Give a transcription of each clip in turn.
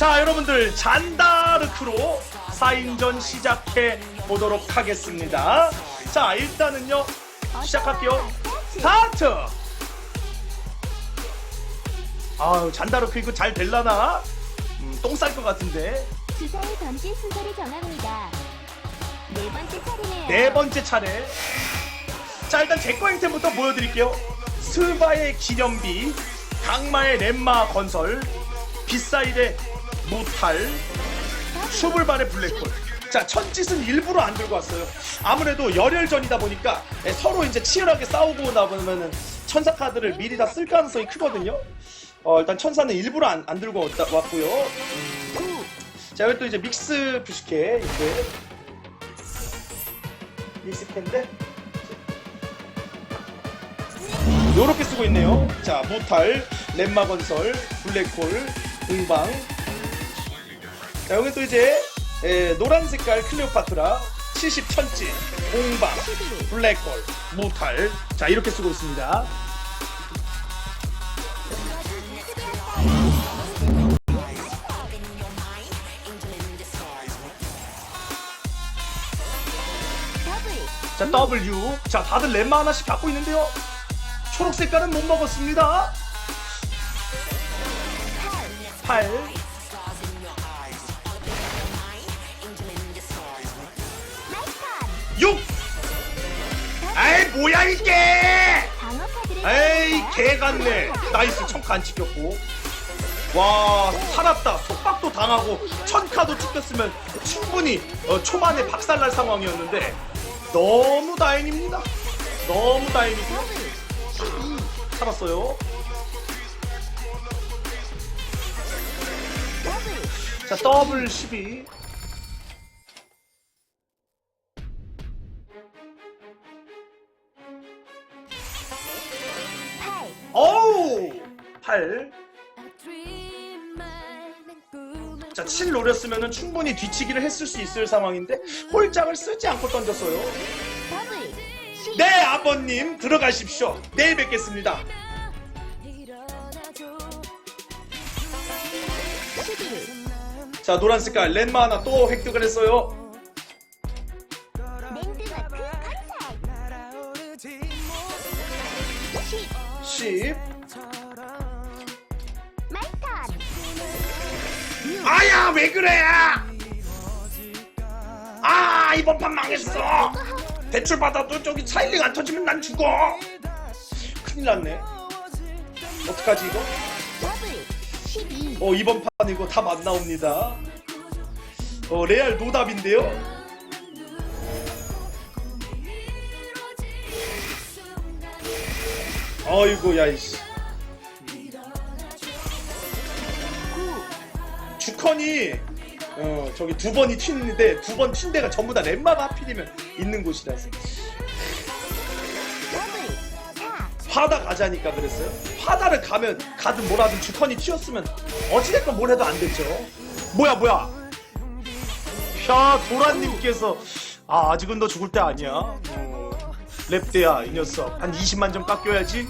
자, 여러분들 잔다르크로 4인전 시작해 보도록 하겠습니다. 자, 일단은요. 시작할게요. 스타트! 아유, 잔다르크 이거 잘 될라나? 음, 똥쌀 것 같은데. 주사위 던질 순서를 정합니다. 네 번째 차례네요. 네 번째 차례. 자, 일단 제거 행템부터 보여드릴게요. 스바의 기념비, 강마의 렘마 건설, 비사일의 무탈, 슈블발의 블랙홀. 자, 천짓은 일부러 안 들고 왔어요. 아무래도 열혈전이다 보니까 서로 이제 치열하게 싸우고 나보면은 천사 카드를 미리 다 쓸 가능성이 크거든요. 어, 일단 천사는 일부러 안, 안 들고 왔다, 왔고요. 음. 자, 여기 또 이제 믹스 뷰스케, 이제. 믹스캔데 요렇게 쓰고 있네요. 자, 무탈, 렘마 건설, 블랙홀, 공방. 자, 여기 또 이제 에, 노란 색깔 클레오파트라, 70 천지, 공방, 블랙홀, 무탈. 자, 이렇게 쓰고 있습니다. 자, W. 자, 다들 렘마 하나씩 갖고 있는데요. 초록 색깔은 못 먹었습니다. 8. 뭐야, 이게! 에이. 개 같네 나이스 청카 안 찍혔고 와 살았다 속박도 당하고 천카도 찍혔으면 충분히 어, 초반에 박살날 상황이었는데 너무 다행입니다 너무 다행이고. 12. 살았어요. 자 더블 12 어우 8 자, 7 노렸으면 충분히 뒤치기를 했을 수 있을 상황인데 홀짝을 쓰지 않고 던졌어요. 더블. 10. 네, 아버님 들어가십시오. 내일 뵙겠습니다. 11. 자, 노란 색깔 랜마 하나 또 획득을 했어요. 왜 그래? 아, 이번 판 망했어. 대출 받아도 저기 차일링 안 터지면 난 죽어. 큰일 났네. 어떡하지 이거? 더블. 12. 어, 이번 판 이거 답 안 나옵니다. 어, 레알 노답인데요. 어이구, 야 이씨. 9. 주컨이 어 저기 두 번이 튀는데 두 번 튄 데가 전부 다 렘마가 하필이면 있는 곳이라서 더블. 4. 파다 가자니까 그랬어요 파다를 가면 가든 뭐라든 주컨이 튀었으면 어찌됐건 뭘 해도 안 됐죠 뭐야 뭐야 야 도란님께서 아 아직은 너 죽을 때 아니야 어, 랩대야 이 녀석 한 20만 점 깎여야지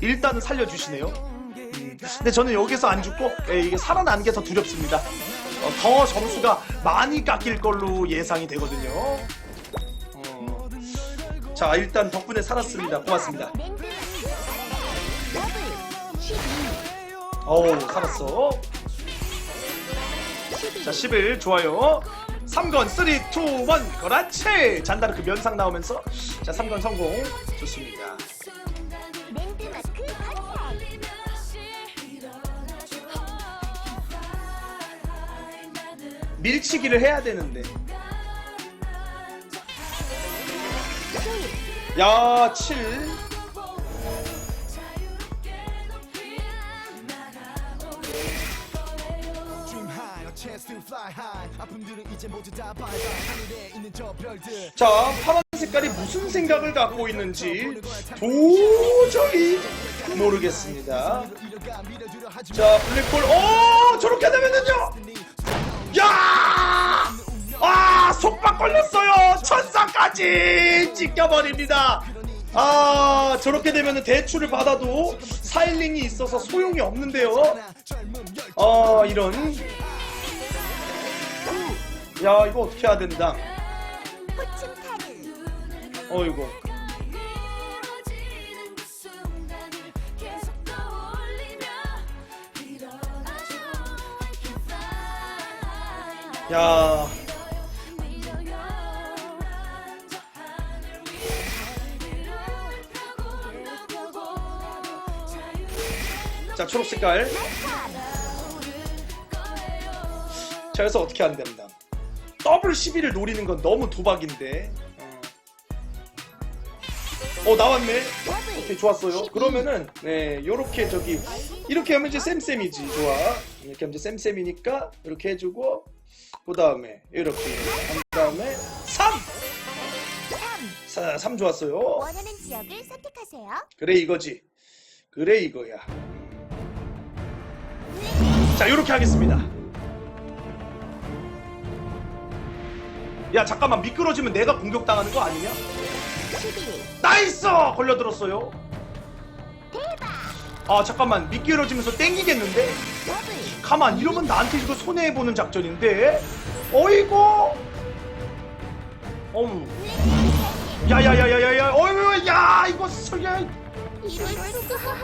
일단은 살려주시네요 음, 근데 저는 여기서 안 죽고 예, 이게 살아나는 게 더 두렵습니다 어, 더 점수가 많이 깎일 걸로 예상이 되거든요 어, 자 일단 덕분에 살았습니다 고맙습니다 랜드마크. 더블. 12. 어우 살았어 11. 자11 좋아요 3건 3 2 1 그렇지 잔다르크 면상 나오면서 자 3건 성공 좋습니다 밀치기를 해야 되는데 7. 야 7. Dream high, a chance to fly high. 아픔들은 이제 모두 다 bye bye. 하늘에 있는 저 별들. 자 파란 색깔이 무슨 생각을 갖고 있는지 도저히 모르겠습니다 자 블랙홀 오 저렇게 되면은요 속박 걸렸어요. 천사까지 찍혀버립니다. 아 저렇게 되면은 대출을 받아도 사일링이 있어서 소용이 없는데요. 어 이런. 야 이거 어떻게 해야 된다? 어이구 야 자, 초록 색깔. 자, 여기서 어떻게 하면 됩니다. 더블 12를 노리는 건 너무 도박인데. 어, 어, 나왔네. 오케이, 좋았어요. 그러면은, 네, 요렇게 저기, 이렇게 하면 이제 쌤쌤이지. 좋아. 이렇게 하면 이제 쌤쌤이니까, 이렇게 해주고, 그 다음에, 이렇게. 한 다음에, 3! 3 3 좋았어요. 원하는 지역을 선택하세요. 그래, 이거지. 그래, 이거야. 자, 요렇게 하겠습니다. 야, 잠깐만, 미끄러지면 내가 공격당하는 거 아니냐? 11 나이스! 걸려들었어요. 아, 잠깐만, 미끄러지면서 땡기겠는데? 가만, 이러면 나한테 이거 손해보는 작전인데? 어이구! 어우. 야야야야야야, 어이구, 야, 이거 설야.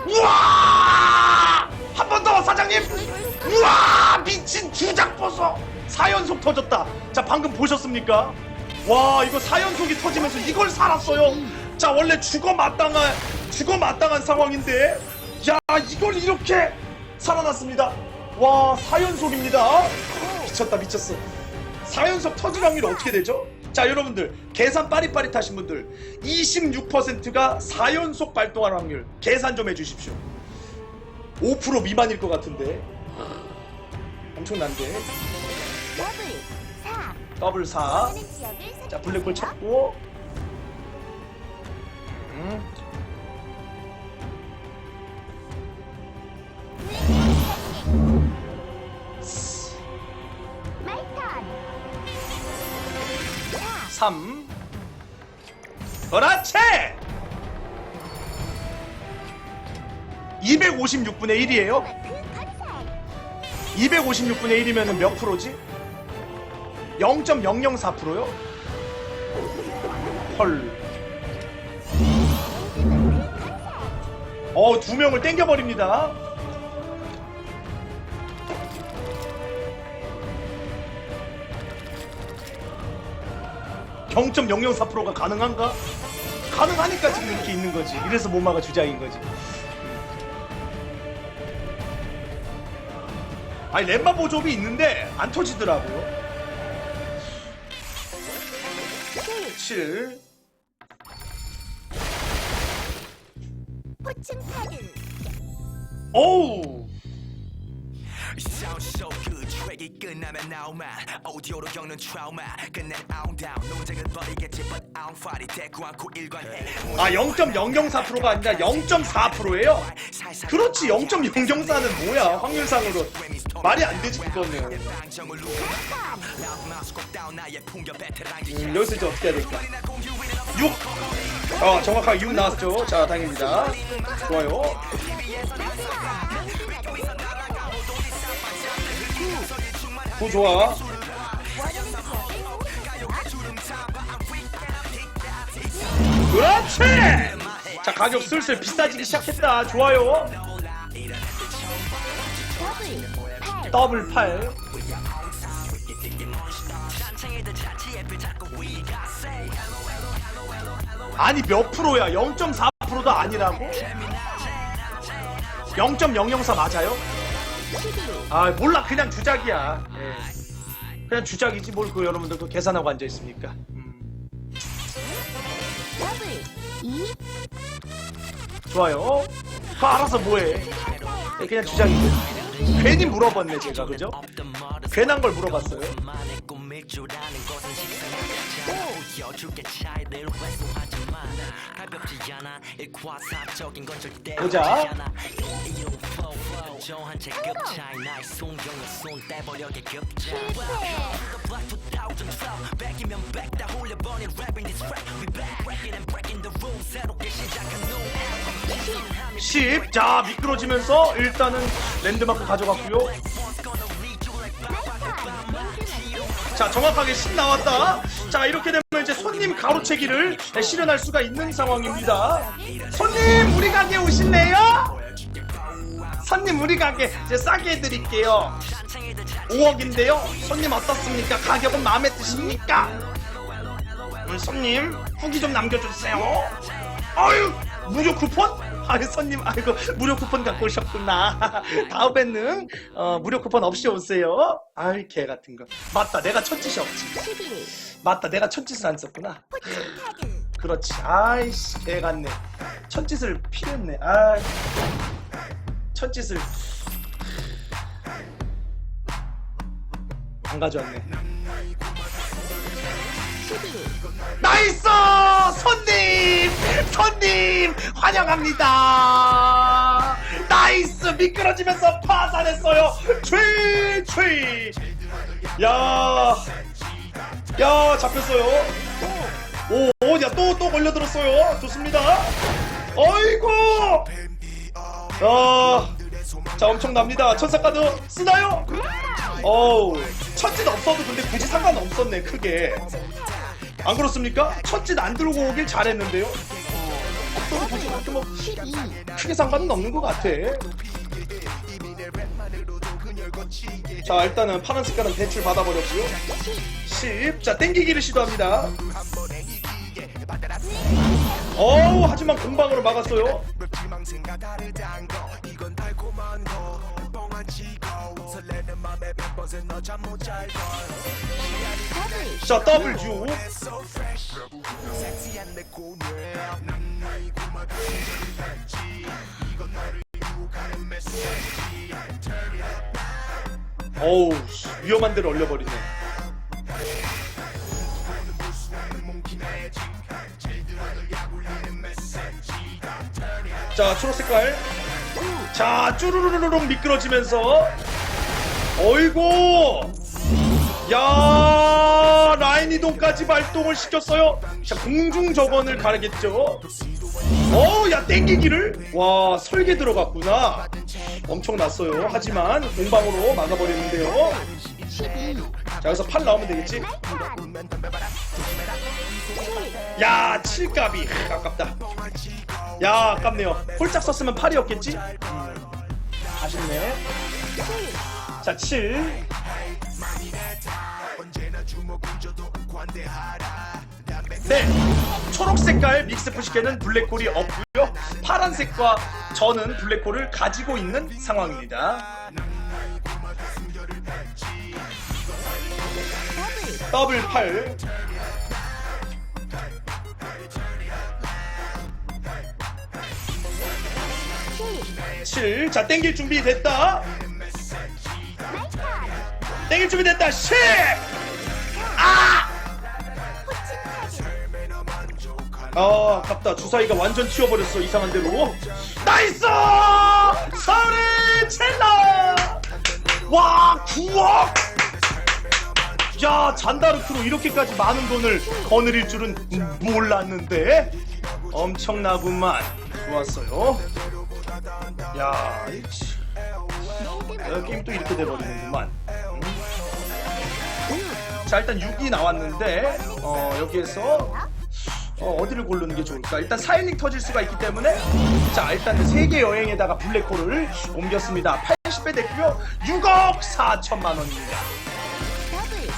우와! 한 번 더, 사장님! 우와! 미친 주작 보소! 4연속 터졌다. 자, 방금 보셨습니까? 와, 이거 4연속이 터지면서 이걸 살았어요. 자, 원래 죽어 마땅한, 죽어 마땅한 상황인데. 야, 이걸 이렇게 살아났습니다. 와, 4연속입니다. 미쳤다, 미쳤어. 4연속 터질 확률이 어떻게 되죠? 자, 여러분들, 계산 빠릿빠릿하신 분들, 26%가 4연속 발동할 확률, 계산 좀 해주십시오. 5% 미만일 것 같은데. 엄청난데. 더블 4 더블 4. 원하는 지역을 선택하세요. 자, 블랙홀 찾고. 음. 마이턴 4 3. 그렇지! 256분의 1이에요. 그 컨셉 256분의 1이면 몇 프로지? 0.004%요? 헐. 어, 두 명을 땡겨버립니다. (0.004%가) 가능한가? 가능하니까 지금 이렇게 있는 거지. 이래서 모마가 주장인 거지. 아니 렘마 보조업이 있는데 안 터지더라고요. 7 호칭 카드 오우 트랙이 끝나면 나오마. 오디오로 겪는 트라우마. 끝낸 아웃다운. 논쟁은 벌이겠지 but I'm it 대꾸 않고 일관해. 아 0.004%가 아니라 0.4%예요? 그렇지 0.004는 뭐야? 확률상으로. 말이 안 되지 그거는. 음, 여기서 이제 어떻게 해야 될까? 6 어, 정확하게 6 나왔죠? 자 다행입니다. 좋아요 구 좋아. 지역을 선택하세요. 그렇지! 자 가격 슬슬 비싸지기 시작했다. 좋아요. 더블 8 더블 8 아니 몇 프로야? 0.4%도 아니라고? 0.004 맞아요? 11아 몰라. 그냥 주작이야. 예. 그냥 주작이지 뭘 그 여러분들도 계산하고 앉아 있습니까? 음, 더블 2 좋아요. 그 알아서 뭐해? 예, 그냥 주작이고 괜히 물어봤네 제가. 그죠? 괜한 걸 물어봤어요. 만 보자. 없지 않아. 이런 flow, flow. 저한 체급 차이 나의 손경에 손 떼버려게 급자 Black 2012 백이면 백다 홀려버린 rapping this rap We back breaking and breaking the rules 새롭게 시작한 new album 10. 자, 미끄러지면서 일단은 랜드마크 가져갔고요. 자 정확하게 10 나왔다 자 이렇게 되면 이제 손님 가로채기를 실현할 수가 있는 상황입니다 손님 우리 가게 오실래요? 손님 우리 가게 이제 싸게 해드릴게요 5억인데요 손님 어떻습니까? 가격은 마음에 드십니까? 음, 손님 후기 좀 남겨주세요 아유 무료 쿠폰? 아유 손님 아이고 무료 쿠폰 갖고 오셨구나. 다음에는 어, 무료 쿠폰 없이 오세요. 아이 개 같은 거. 맞다 내가 첫짓이 없지. 11. 맞다 내가 첫짓을 안 썼구나. 그렇지. 아이씨 개 같네. 첫짓을 필요했네. 아 첫짓을. 안 가져왔네. 12. 나이스! 손님! 손님! 환영합니다! 나이스! 미끄러지면서 파산했어요! 최최! 야야 잡혔어요. 오야 또 또 걸려들었어요. 좋습니다. 어이구! 야자 엄청납니다. 천사카드 쓰나요? 어우 첫짓 없어도 근데 굳이 상관없었네 크게 안 그렇습니까? 첫짓 안 들고 오길 잘했는데요. 또 굳이 그렇게 뭐 12. 크게 상관은 없는 것 같아. 자 일단은 파란 색깔은 대출 받아버렸고요. 10. 자 땡기기를 시도합니다. 어우 하지만 공방으로 막았어요. 더블. 자 W. 어우 씨, 위험한 데를 올려버리네. 자 초록 색깔. 자 쭈루루루룩 미끄러지면서. 어이구. 야 라인 이동까지 발동을 시켰어요. 자 공중 저건을 가르겠죠. 어야 땡기기를 와 설계 들어갔구나. 엄청났어요. 하지만 공방으로 막아버리는데요. 12. 자 여기서 8 나오면 되겠지. 야 7값이 아깝다. 야 아깝네요. 홀짝 썼으면 8이었겠지. 음, 아쉽네. 자 7. 네, 초록 색깔 믹스 푸시케는 블랙홀이 없고요. 파란색과 저는 블랙홀을 가지고 있는 상황입니다. 더블 8. 칠. 자, 땡길 준비 됐다. 땡길 준비 됐다. 10! 아! 아, 아깝다. 주사위가 완전 튀어버렸어. 이상한 대로. 나이스! 서울의 첼라! 와, 9억! 야, 잔다르크로 이렇게까지 많은 돈을 거느릴 줄은 몰랐는데? 엄청나구만. 좋았어요. 야. 야, 게임 또 이렇게 돼버리는구만. 음. 자, 일단 6이 나왔는데, 어, 여기에서 어, 디를 고르는 게 좋을까? 일단 4일링 터질 수가 있기 때문에 자 일단 세계 여행에다가 블랙홀을 옮겼습니다. 80배 됐고요. 6억 4천만 원입니다.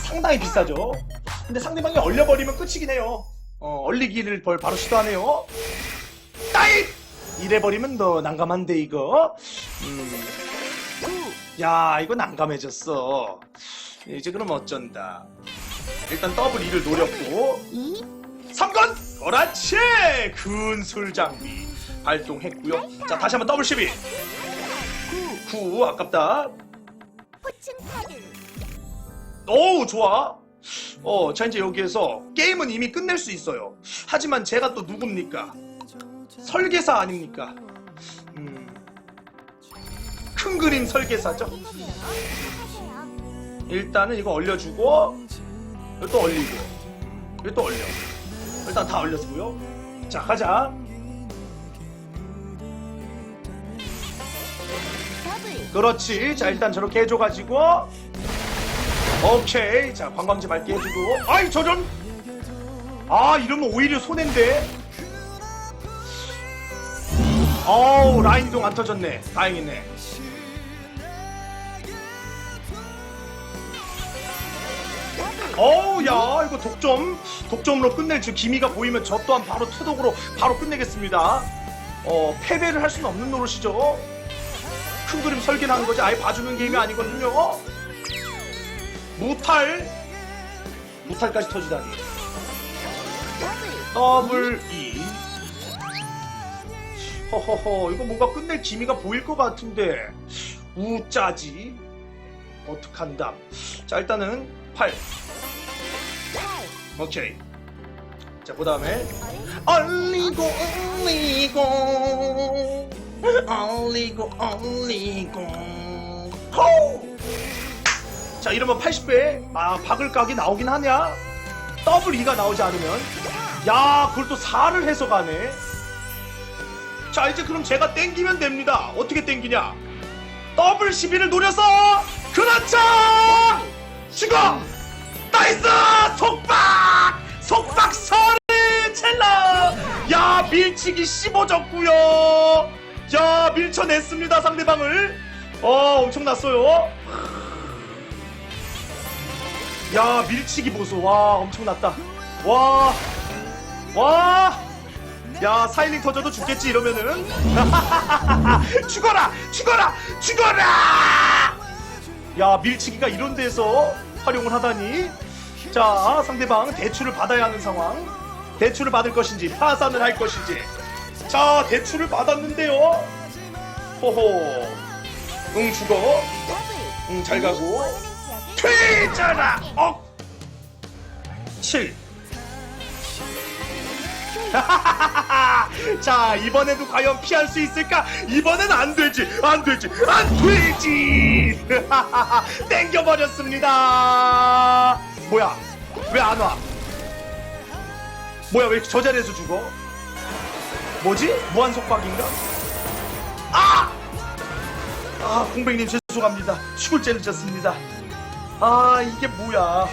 상당히 비싸죠. 근데 상대방이 얼려버리면 끝이긴 해요. 어, 얼리기를 벌 바로 시도하네요. 따잇! 이래버리면 너 난감한데 이거. 음. 야 이거 난감해졌어. 이제 그럼 어쩐다. 일단 더블 2를 노렸고. 2. 3건 그렇지 근술 장비. 발동했고요. 자 다시 한번 더블 12 9 아깝다. 포칭 카드. 오 좋아. 어, 자 이제 여기에서 게임은 이미 끝낼 수 있어요. 하지만 제가 또 누굽니까? 설계사 아닙니까? 음, 큰 그림 설계사죠. 일단은 이거 얼려주고 이거 또 얼리고 이거 또 얼려 일단 다 얼렸고요 자 가자. 그렇지 자 일단 저렇게 해줘가지고 오케이. 자, 관광지 맑게 해주고. 아이, 저런! 아, 이러면 오히려 손해인데? 어우, 라인 이동 안 터졌네. 다행이네. 어우, 야, 이거 독점. 독점으로 끝낼 저 기미가 보이면 저 또한 바로 투독으로 바로 끝내겠습니다. 어, 패배를 할 수는 없는 노릇이죠. 큰 그림 설계하는 거지. 아예 봐주는 게임이 아니거든요. 무탈. 무탈까지 터지다니. 더블 E. 허허허, 이거 뭔가 끝낼 기미가 보일 것 같은데. 우짜지. 어떡한담. 자, 일단은 8. 오케이. 자, 그 다음에. 얼리고, 얼리고. 얼리고, 얼리고. 호! 자, 이러면 80배. 아, 박을 각이 나오긴 하냐? 더블 2가 나오지 않으면. 야, 그걸 또 4를 해서 가네. 자, 이제 그럼 제가 땡기면 됩니다. 어떻게 땡기냐? 더블 12를 노려서! 그렇죠! 죽어! 나이스! 속박! 속박 서리 첼러! 야, 밀치기 씹어졌구요 야, 밀쳐냈습니다, 상대방을. 어, 엄청났어요. 야, 밀치기 보소. 와, 엄청났다. 와, 와. 야, 사일링 터져도 죽겠지, 이러면은. 죽어라! 죽어라! 죽어라! 야, 밀치기가 이런 데서 활용을 하다니. 자, 상대방 대출을 받아야 하는 상황. 대출을 받을 것인지, 파산을 할 것인지. 자, 대출을 받았는데요. 호호. 응, 죽어. 응, 잘 가고. 퇴자라! 억! 7. 자, 이번에도 과연 피할 수 있을까? 이번엔 안 되지, 안 되지, 안 되지! 땡겨버렸습니다! 뭐야, 왜 안 와? 뭐야, 왜 저 자리에서 죽어? 뭐지? 무한 속박인가? 아! 아, 공백님 죄송합니다. 죽을죄를 졌습니다. 아, 이게 뭐야.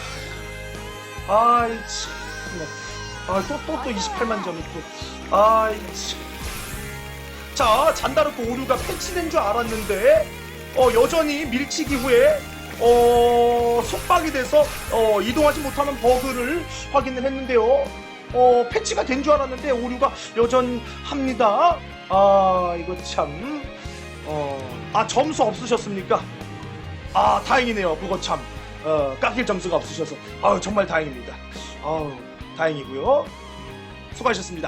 아이, 참. 아, 또, 또, 또 28만 점이 또. 아이, 참. 자, 잔다르코 오류가 패치된 줄 알았는데, 어, 여전히 밀치기 후에, 어, 속박이 돼서, 어, 이동하지 못하는 버그를 확인을 했는데요. 어, 패치가 된 줄 알았는데, 오류가 여전합니다. 아, 이거 참. 어, 아, 점수 없으셨습니까? 아, 다행이네요. 그거 참. 어, 깎일 점수가 없으셔서. 아유, 정말 다행입니다. 아우, 다행이고요. 수고하셨습니다.